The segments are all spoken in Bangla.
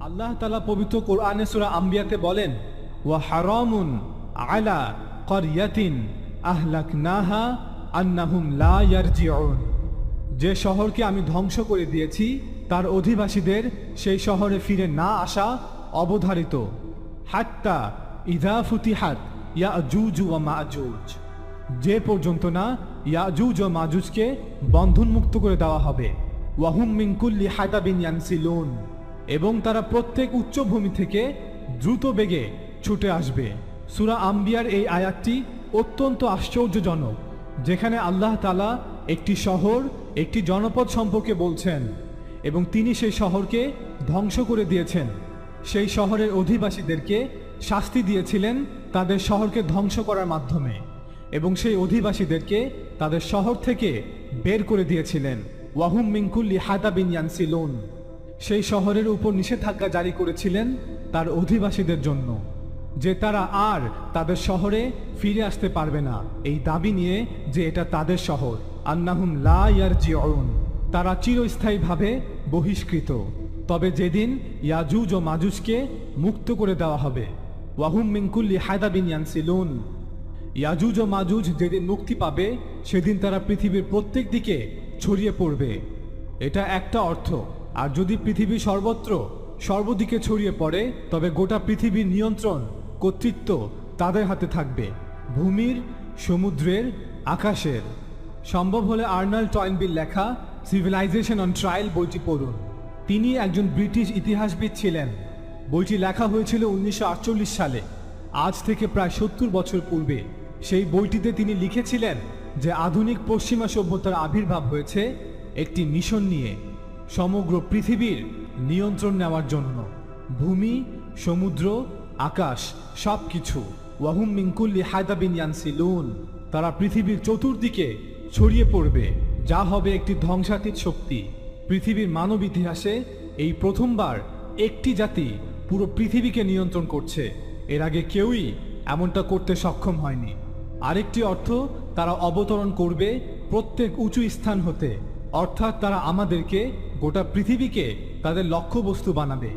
আল্লাহ তালা পবিত্র কোরআনে সুরা আম্বিয়াতে বলেন, ওয়া হারামুন আলা করিয়াতিন আহলাকনাহা আন্নাহুম লা ইয়ারজিউন। যে শহরকে আমি ধ্বংস করে দিয়েছি, তার অধিবাসীদের সেই শহরে ফিরে না আসা অবধারিত। হাত্তা ইদা ফুতিহাত ইয়া জুজু ওয়া মাজুজ। যে পর্যন্ত না ইয়াজুজ ও মাজুজকে বন্ধনমুক্ত করে দেওয়া হবে। ওয়াহুম এবং তারা প্রত্যেক উচ্চভূমি থেকে দ্রুত বেগে ছুটে আসবে। সুরা আম্বিয়ার এই আয়াতটি অত্যন্ত আশ্চর্যজনক, যেখানে আল্লাহ তালা একটি শহর, একটি জনপদ সম্পর্কে বলছেন এবং তিনি সেই শহরকে ধ্বংস করে দিয়েছেন। সেই শহরের অধিবাসীদেরকে শাস্তি দিয়েছিলেন তাদের শহরকে ধ্বংস করার মাধ্যমে এবং সেই অধিবাসীদেরকে তাদের শহর থেকে বের করে দিয়েছিলেন। ওয়াহুম মিঙ্কুল্লি হাদাবিন ইয়ানসিলুন। সেই শহরের উপর নিষেধাজ্ঞা জারি করেছিলেন তার অধিবাসীদের জন্য, যে তারা আর তাদের শহরে ফিরে আসতে পারবে না। এই দাবি নিয়ে যে এটা তাদের শহর, আন্নাহুম লা ইয়ার ইয়ারজিউন, তারা চিরস্থায়ীভাবে বহিষ্কৃত। তবে যেদিন ইয়াজুজ ও মাজুজকে মুক্ত করে দেওয়া হবে, ওয়াহুম মিঙ্কুল্লি হায়দাবিন ইয়ানসিলুন। ইয়াজুজ ও মাজুজ যেদিন মুক্তি পাবে, সেদিন তারা পৃথিবীর প্রত্যেক দিকে ছড়িয়ে পড়বে। এটা একটা অর্থ। আর যদি পৃথিবী সর্বত্র, সর্বদিকে ছড়িয়ে পড়ে, তবে গোটা পৃথিবীর নিয়ন্ত্রণ, কর্তৃত্ব তাদের হাতে থাকবে। ভূমির, সমুদ্রের, আকাশের। সম্ভব হলে আর্নাল্ড টয়েনবিল লেখা, সিভিলাইজেশন অন ট্রায়াল বইটি পড়ুন। তিনি একজন ব্রিটিশ ইতিহাসবিদ ছিলেন। বইটি লেখা হয়েছিল উনিশশো আটচল্লিশ সালে। আজ থেকে প্রায় সত্তর বছর পূর্বে। সেই বইটিতে তিনি লিখেছিলেন যে আধুনিক পশ্চিমা সভ্যতার আবির্ভাব হয়েছে একটি মিশন নিয়ে সমগ্র পৃথিবীর নিয়ন্ত্রণ নেওয়ার জন্য। ভূমি, সমুদ্র, আকাশ সব কিছু ওয়াহুম মিঙ্কুল্লি হায়দাবিন ইয়ানসিলুন। তারা পৃথিবীর চতুর্দিকে ছড়িয়ে পড়বে। যা হবে একটি ধ্বংসাতীত শক্তি। পৃথিবীর মানব ইতিহাসে এই প্রথমবার একটি জাতি পুরো পৃথিবীকে নিয়ন্ত্রণ করছে। এর আগে কেউই এমনটা করতে সক্ষম হয়নি। আরেকটি অর্থ তারা অবতরণ করবে প্রত্যেক উঁচু স্থান হতে, অর্থাৎ তারা আমাদেরকে গোটা পৃথিবীকে তাদের লক্ষ্যবস্তু বানাবে।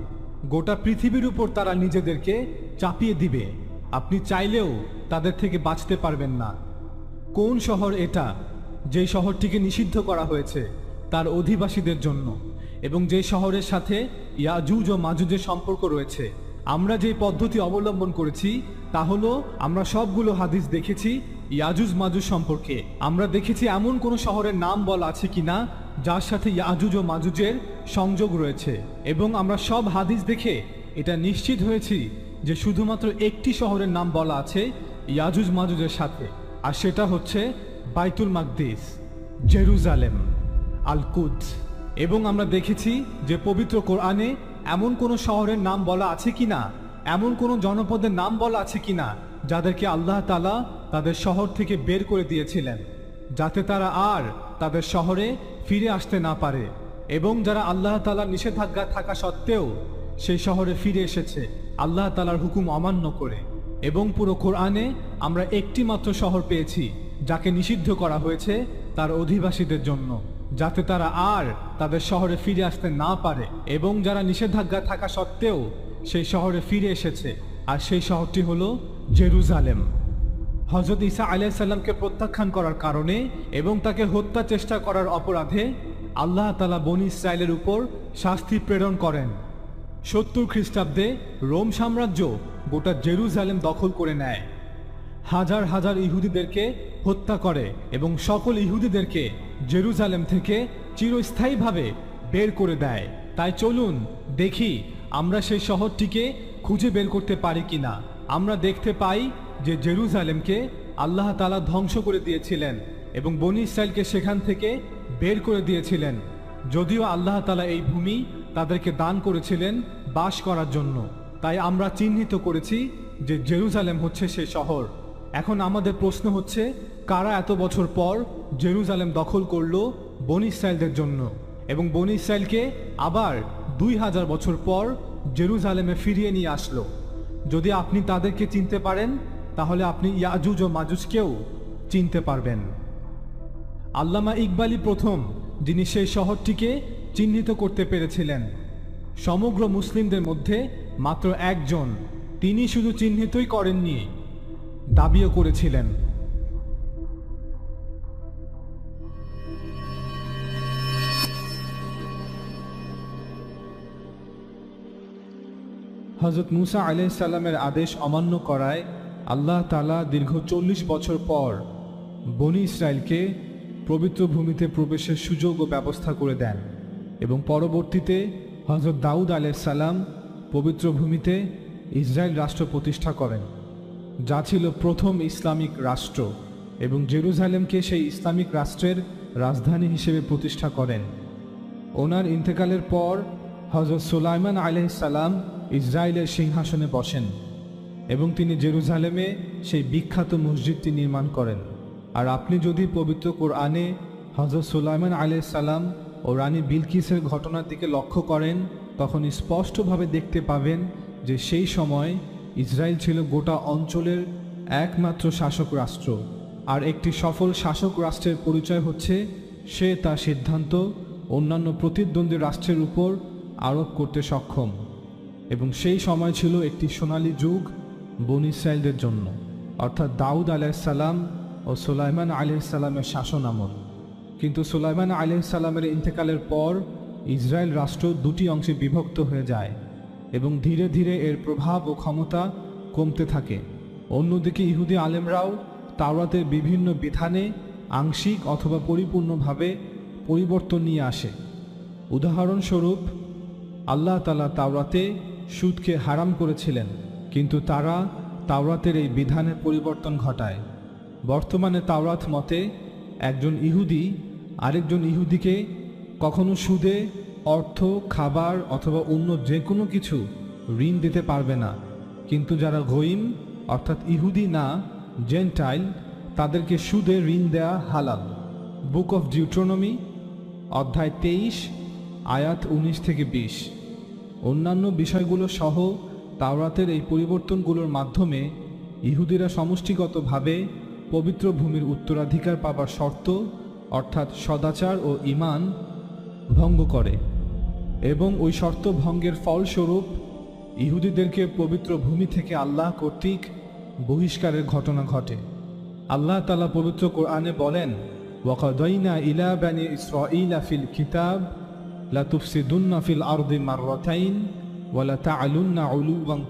গোটা পৃথিবীর উপর তারা নিজেদেরকে চাপিয়ে দিবে। আপনি চাইলেও তাদের থেকে বাঁচতে পারবেন না। কোন শহর এটা যেই শহরটিকে নিষিদ্ধ করা হয়েছে তার অধিবাসীদের জন্য? এবং যে শহরের সাথে ইয়াজুজ ও মাজুজের সম্পর্ক রয়েছে, আমরা যে পদ্ধতি অবলম্বন করেছি তা হলো আমরা সবগুলো হাদিস দেখেছি ইয়াজুজ মাজুজ সম্পর্কে। আমরা দেখেছি এমন কোনো শহরের নাম বলা আছে কিনা, যার সাথে ইয়াজুজ ও মাজুজের সংযোগ রয়েছে। এবং আমরা সব হাদিস দেখে এটা নিশ্চিত হয়েছি যে শুধুমাত্র একটি শহরের নাম বলা আছে ইয়াজুজ মাজুজের সাথে, আর সেটা হচ্ছে বাইতুল মাকদিস, জেরুজালেম আল কুদস এবং আমরা দেখেছি যে পবিত্র কোরআনে এমন কোনো শহরের নাম বলা আছে কিনা, এমন কোনো জনপদের নাম বলা আছে কিনা, যাদেরকে আল্লাহ তালা তাদের শহর থেকে বের করে দিয়েছিলেন, যাতে তারা আর তাদের শহরে ফিরে আসতে না পারে। এবং যারা আল্লাহ তালার নিষেধাজ্ঞা থাকা সত্ত্বেও সেই শহরে ফিরে এসেছে, আল্লাহ তালার হুকুম অমান্য করে। এবং পুরো কোরআনে আমরা একটি মাত্র শহর পেয়েছি, যাকে নিষিদ্ধ করা হয়েছে তার অধিবাসীদের জন্য, যাতে তারা আর তাদের শহরে ফিরে আসতে না পারে। এবং যারা নিষেধাজ্ঞা থাকা সত্ত্বেও সেই শহরে ফিরে এসেছে, আর সেই শহরটি হলো জেরুজালেম। হজরত ইসা আলাইসাল্লামকে প্রত্যাখ্যান করার কারণে এবং তাকে হত্যা চেষ্টা করার অপরাধে আল্লাহ তালা বনি ইসরায়েলের উপর শাস্তি প্রেরণ করেন। সত্তর খ্রিস্টাব্দে রোম সাম্রাজ্য গোটা জেরুজালেম দখল করে নেয়। হাজার হাজার ইহুদিদেরকে হত্যা করে এবং সকল ইহুদিদেরকে জেরুজালেম থেকে চিরস্থায়ীভাবে বের করে দেয়। তাই চলুন দেখি আমরা সেই শহরটিকে খুঁজে বের করতে পারি কিনা। আমরা দেখতে পাই যে জেরুজালেমকে আল্লাহ তালা ধ্বংস করে দিয়েছিলেন এবং বনি ইসরায়েলকে সেখান থেকে বের করে দিয়েছিলেন, যদিও আল্লাহ তালা এই ভূমি তাদেরকে দান করেছিলেন বাস করার জন্য। তাই আমরা চিহ্নিত করেছি যে জেরুজালেম হচ্ছে সেই শহর। এখন আমাদের প্রশ্ন হচ্ছে, কারা এত বছর পর জেরুজালেম দখল করল বনি ইসরায়েলদের জন্য? এবং বনি ইসরায়েলকে আবার দুই হাজার বছর পর জেরুজালেমে ফিরিয়ে নিয়ে আসলো। যদি আপনি তাদেরকে চিনতে পারেন তাহলে আপনি ইয়াজুজ ও মাজুজকেও চিনতে পারবেন। আল্লামা ইকবালই প্রথম, যিনি সেই শহরটিকে চিহ্নিত করতে পেরেছিলেন। সমগ্র মুসলিমদের মধ্যে মাত্র একজন, তিনি শুধু চিহ্নিতই করেননি, দাবিও করেছিলেন। হজরত মুসা আলাইসাল্লামের আদেশ অমান্য করায় আল্লাহ তালা দীর্ঘ চল্লিশ বছর পর বনি ইসরায়েলকে পবিত্র ভূমিতে প্রবেশের সুযোগ ও ব্যবস্থা করে দেন এবং পরবর্তীতে হজরত দাউদ আলাইসাল্লাম পবিত্র ভূমিতে ইসরায়েল রাষ্ট্র প্রতিষ্ঠা করেন, যা ছিল প্রথম ইসলামিক রাষ্ট্র এবং জেরুজালেমকে সেই ইসলামিক রাষ্ট্রের রাজধানী হিসেবে প্রতিষ্ঠা করেন। ওনার ইন্তেকালের পর হজরত সুলাইমান আলহিসাল্লাম ইসরায়েলের সিংহাসনে বসেন। এবং তিনি জেরুজালেমে সেই বিখ্যাত মসজিদটি নির্মাণ করেন। আর আপনি যদি পবিত্র কোরআনে হজরত সুলাইমান সালাম ও রানী বিলকিসের ঘটনার দিকে লক্ষ্য করেন, তখন স্পষ্টভাবে দেখতে পাবেন যে সেই সময় ইসরায়েল ছিল গোটা অঞ্চলের একমাত্র শাসক রাষ্ট্র। আর একটি সফল শাসক রাষ্ট্রের পরিচয় হচ্ছে সে তার সিদ্ধান্ত অন্যান্য প্রতিদ্বন্দ্বী রাষ্ট্রের উপর আরোপ করতে সক্ষম। এবং সেই সময় ছিল একটি সোনালী যুগ বন ইসরায়েলদের জন্য, অর্থাৎ দাউদ আলাইসাল্লাম ও সুলাইমান আলাইসাল্লামের শাসন আমল। কিন্তু সুলাইমান আলাইসাল্লামের ইন্তেকালের পর ইসরায়েল রাষ্ট্র দুটি অংশে বিভক্ত হয়ে যায় এবং ধীরে ধীরে এর প্রভাব ও ক্ষমতা কমতে থাকে। অন্যদিকে ইহুদি আলেমরাও তাওরাতের বিভিন্ন বিধানে আংশিক অথবা পরিপূর্ণভাবে পরিবর্তন নিয়ে আসে। উদাহরণস্বরূপ, আল্লাহ তালা তাওরাতে সুদকে হারাম করেছিলেন। কিন্তু তারা তাওরাতের এই বিধানে পরিবর্তন ঘটায়। বর্তমানে তাওরাত মতে, একজন ইহুদি আরেকজন ইহুদিকে কখনো সুদে, অর্থ, খাবার অথবা অন্য যে কোনো কিছু ঋণ দিতে পারবে না। কিন্তু যারা গইম অর্থাৎ ইহুদি না, জেন্টাইল, তাদেরকে সুদে ঋণ দেয়া হালাল। বুক অফ ডিউট্রোনমি, অধ্যায় তেইশ, আয়াত উনিশ থেকে বিশ। অন্যান্য বিষয়গুলো সহ তাওরাতের এই পরিবর্তনগুলোর মাধ্যমে ইহুদিরা সমষ্টিগতভাবে পবিত্র ভূমির উত্তরাধিকার পাবার শর্ত, অর্থাৎ সদাচার ও ইমান ভঙ্গ করে এবং ওই শর্ত ভঙ্গের ফলস্বরূপ ইহুদিদেরকে পবিত্র ভূমি থেকে আল্লাহ কর্তৃক বহিষ্কারের ঘটনা ঘটে। আল্লাহ তালা পবিত্র কোরআনে বলেন, ওয়াকাদাইনা ইলা বানি ইসরাঈলা ফিল কিতাব লা তুফসিদুন্না ফিল আরদি মাররাতাইন।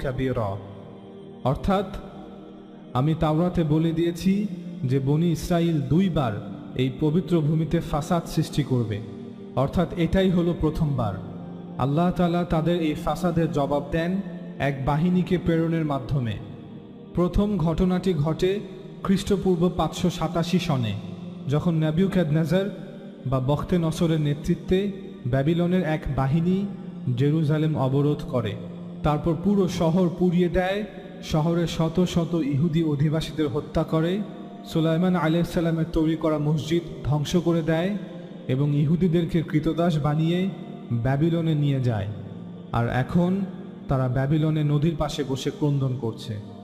কাবীরা। অর্থাৎ, আমি তাওরাতে বলে দিয়েছি যে বনি ইসরাইল দুইবার এই পবিত্র ভূমিতে ফাসাদ সৃষ্টি করবে। অর্থাৎ এটাই হলো প্রথমবার। আল্লাহ তালা তাদের এই ফাসাদের জবাব দেন এক বাহিনীকে প্রেরণের মাধ্যমে। প্রথম ঘটনাটি ঘটে খ্রিস্টপূর্ব পাঁচশো সাতাশি সনে, যখন নাবিউকাদ নাজার বা বখতে নসরের নেতৃত্বে ব্যাবিলনের এক বাহিনী জেরুজালেম অবরোধ করে। তারপর পুরো শহর পুড়িয়ে দেয় শহরের শত শত ইহুদি অধিবাসীদের হত্যা করে, সুলাইমান আলাইসাল্লামের তৈরি করা মসজিদ ধ্বংস করে দেয় এবং ইহুদিদেরকে কৃতদাস বানিয়ে ব্যাবিলনে নিয়ে যায়। আর এখন তারা ব্যাবিলনে নদীর পাশে বসে ক্রন্দন করছে।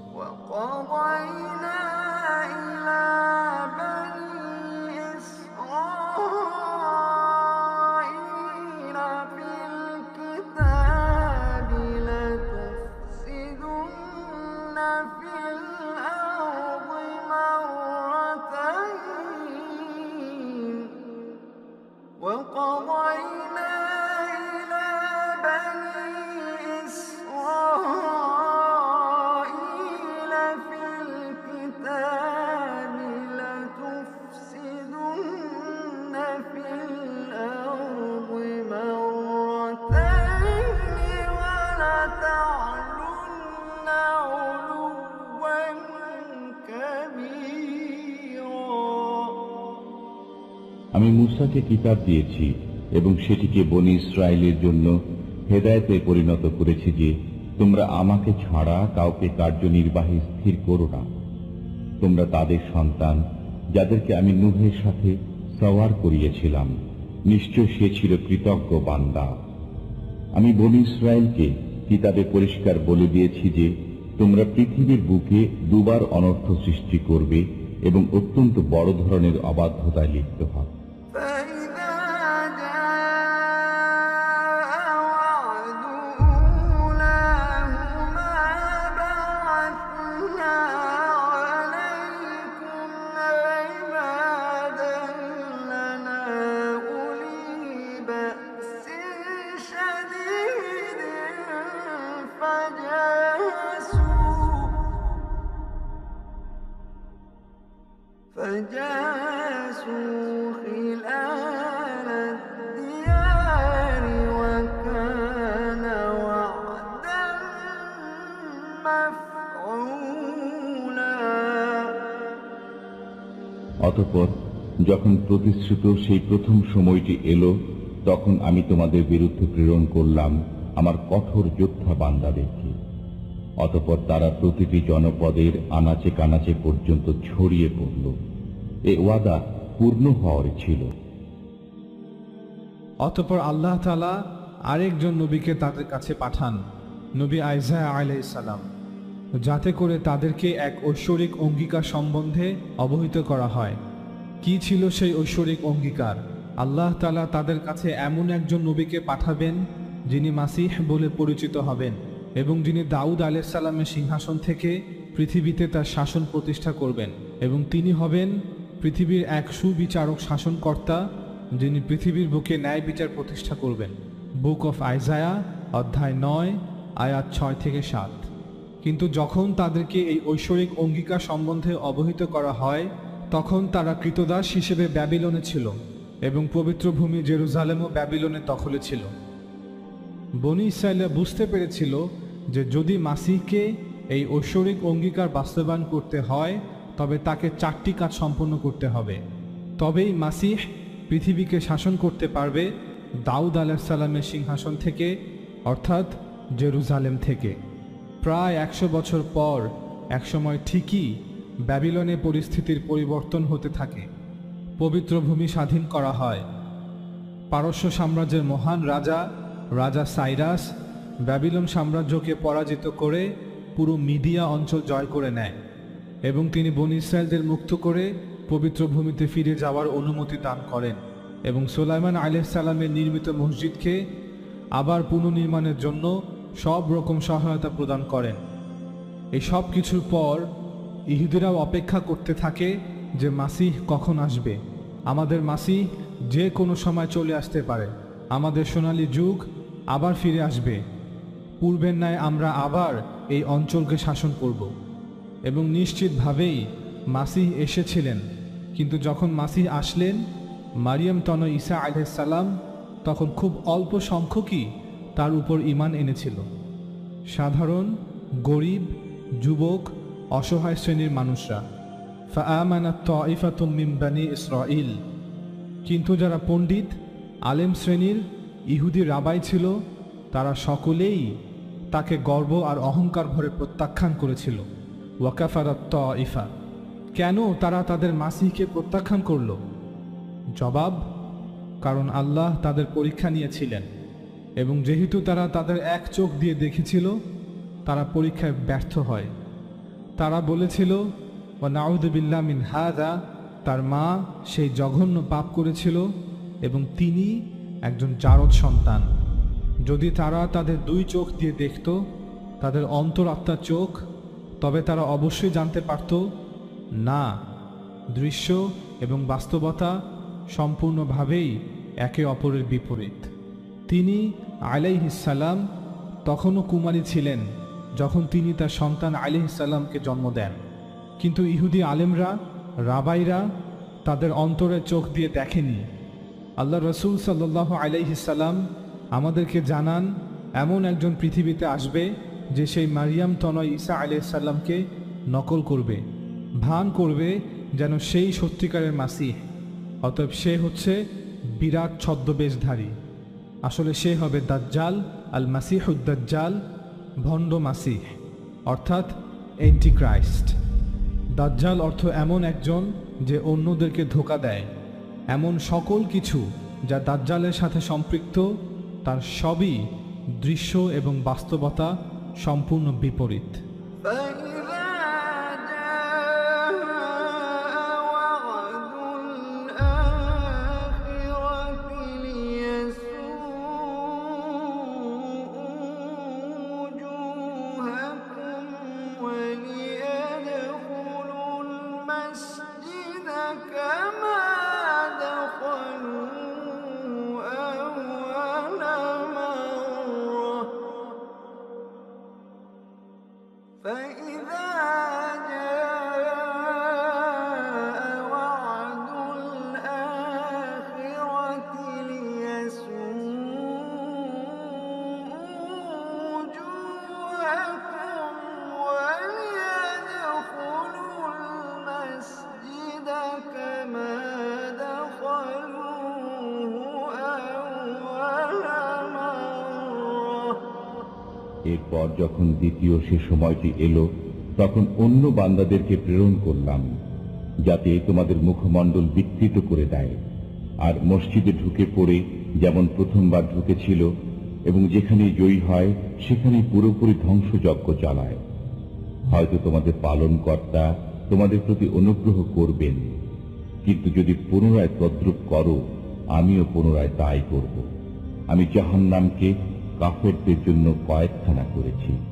আমি মুসাকে কিতাব দিয়েছি এবং সেটিকে বনি ইসরায়েলের জন্য হেদায়েতে পরিণত করেছি যে তোমরা আমাকে ছাড়া কাউকে কার্যনির্বাহী স্থির করো না। তোমরা তাদের সন্তান যাদেরকে আমি নুহের সাথে সওয়ার করিয়েছিলাম। নিশ্চয় সে ছিল কৃতজ্ঞ বান্দা। আমি বনি ইসরায়েলকে কিতাবে পরিষ্কার বলে দিয়েছি যে তোমরা পৃথিবীর বুকে দুবার অনর্থ সৃষ্টি করবে এবং অত্যন্ত বড় ধরনের অবাধ্যতায় লিপ্ত হবে অতপর যখন প্রতিশ্রুত সেই প্রথম সময়টি এলো, তখন আমি তোমাদের বিরুদ্ধে প্রেরণ করলাম আমার কঠোর যোদ্ধা বান্দাদেরকে। অতপর তারা প্রতিটি জনপদের আনাচে কানাচে পর্যন্ত ছড়িয়ে পড়ল। এ ওয়াদা পূর্ণ হওয়ার ছিল। অতপর আল্লাহ তালা আরেকজন নবীকে তাদের কাছে পাঠান, নবী আইজা আলাইসাল্লাম যাতে করে তাদেরকে এক ঐশ্বরিক অঙ্গীকার সম্বন্ধে অবহিত করা হয়। কি ছিল সেই ঐশ্বরিক অঙ্গীকার? আল্লাহ তালা তাদের কাছে এমন একজন নবীকে পাঠাবেন, যিনি মাসিহ বলে পরিচিত হবেন এবং যিনি দাউদ আলাইসাল্লামের সিংহাসন থেকে পৃথিবীতে তার শাসন প্রতিষ্ঠা করবেন এবং তিনি হবেন পৃথিবীর এক সুবিচারক শাসনকর্তা, যিনি পৃথিবীর বুকে ন্যায় বিচার প্রতিষ্ঠা করবেন। বুক অফ আইজায়া, অধ্যায় নয়, আয়াত ছয় থেকে সাত। কিন্তু যখন তাদেরকে এই ঐশ্বরিক অঙ্গীকার সম্বন্ধে অবহিত করা হয়, তখন তারা কৃতদাস হিসেবে ব্যাবিলনে ছিল এবং পবিত্র ভূমি জেরুজালেমও ব্যাবিলনের দখলে ছিল। বনি ইসরায়েলরা বুঝতে পেরেছিল যে যদি মাসিহকে এই ঐশ্বরিক অঙ্গীকার বাস্তবায়ন করতে হয় তবে তাকে চারটি কাজ সম্পন্ন করতে হবে। তবেই মাসিহ পৃথিবীকে শাসন করতে পারবে দাউদ আলাহিসাল্লামের সিংহাসন থেকে, অর্থাৎ জেরুজালেম থেকে। প্রায় একশো বছর পর, একসময় ঠিকই ব্যাবিলনে পরিস্থিতির পরিবর্তন হতে থাকে। পবিত্র ভূমি স্বাধীন করা হয়। পারস্য সাম্রাজ্যের মহান রাজা রাজা সাইরাস, ব্যাবিলন সাম্রাজ্যকে পরাজিত করে পুরো মিডিয়া অঞ্চল জয় করে নেয়। এবং তিনি বনি ইসরায়েলদের মুক্ত করে পবিত্র ভূমিতে ফিরে যাওয়ার অনুমতি দান করেন এবং সোলাইমান আলাইসাল্লামের নির্মিত মসজিদকে আবার পুনর্নির্মাণের জন্য সব রকম সহায়তা প্রদান করেন। এই সব কিছুর পর ইহুদিরাও অপেক্ষা করতে থাকে যে মাসিহ কখন আসবে। আমাদের মাসিহ যে কোনো সময় চলে আসতে পারে। আমাদের সোনালী যুগ আবার ফিরে আসবে। পূর্বের ন্যায় আমরা আবার এই অঞ্চলকে শাসন করব। এবং নিশ্চিতভাবেই মাসিহ এসেছিলেন। কিন্তু যখন মাসিহ আসলেন, মারিয়াম তন ঈসা আলহাম তখন খুব অল্প সংখ্যকই তার উপর ইমান এনেছিল। সাধারণ, গরিব, যুবক, অসহায় শ্রেণির মানুষরা। ফাআমানাত তাইফাতুম মিন ইসরাইল কিন্তু যারা পণ্ডিত, আলেম শ্রেণির, ইহুদি রাবাই ছিল, তারা সকলেই তাকে গর্ব আর অহংকার ভরে প্রত্যাখ্যান করেছিল। ওয়াকাফারাত ইফা কেন তারা তাদের মাসিকে প্রত্যাখ্যান করল? জবাব, কারণ আল্লাহ তাদের পরীক্ষা নিয়েছিলেন, এবং যেহেতু তারা তাদের এক চোখ দিয়ে দেখেছিল, তারা পরীক্ষায় ব্যর্থ হয়। তারা বলেছিল ও নাউদবিল্লা মিন হাদা তার মা সেই জঘন্য পাপ করেছিল, এবং তিনি একজন জারদ সন্তান। যদি তারা তাদের দুই চোখ দিয়ে দেখত, তাদের অন্তরাত্মার চোখ তবে তারা অবশ্যই জানতে পারত, না, দৃশ্য এবং বাস্তবতা সম্পূর্ণভাবেই একে অপরের বিপরীত। তিনি আলাইহিসাল্লাম তখনও কুমারী ছিলেন যখন তিনি তার সন্তান আলিহিসাল্লামকে জন্ম দেন। কিন্তু ইহুদি আলেমরা, রাবাইরা তাদের অন্তরের চোখ দিয়ে দেখেনি। আল্লাহ রসুল সাল্লাহ আলাইহিসাল্লাম আমাদেরকে জানান, এমন একজন পৃথিবীতে আসবে যে সেই মারিয়াম তনয় ঈসা আলাইসাল্লামকে নকল করবে, ভান করবে যেন সেই সত্যিকারের মাসিহ। অতএব সে হচ্ছে বিরাট ছদ্মবেশধারী। আসলে সে হবে দাজ্জাল, আল মাসিহুদ্দাজ্জাল ভণ্ড মাসিহ, অর্থাৎ এন্টিক্রাইস্ট দাজ্জাল অর্থ এমন একজন যে অন্যদেরকে ধোকা দেয়। এমন সকল কিছু যা দাজ্জালের সাথে সম্পৃক্ত, তার সবই দৃশ্য এবং বাস্তবতা সম্পূর্ণ বিপরীত। এরপর যখন দ্বিতীয় সে সময়টি এলো, তখন অন্য বান্দাদেরকে প্রেরণ করলাম, যাতে তোমাদের মুখমণ্ডল বিকৃত করে দেয়। আর মসজিদে ঢুকে পড়ে যেমন প্রথমবার ঢুকেছিল, এবং যেখানে জয়ী হয়, সেখানে পুরোপুরি ধ্বংসযজ্ঞ চালায়। হয়তো তোমাদের পালন কর্তা তোমাদের প্রতি অনুগ্রহ করবেন, কিন্তু যদি পুনরায় তদ্রুপ করো, আমিও পুনরায় তাই করব। আমি জাহান্নামকে কাফেরদের জন্য কয়েকখানা করেছি।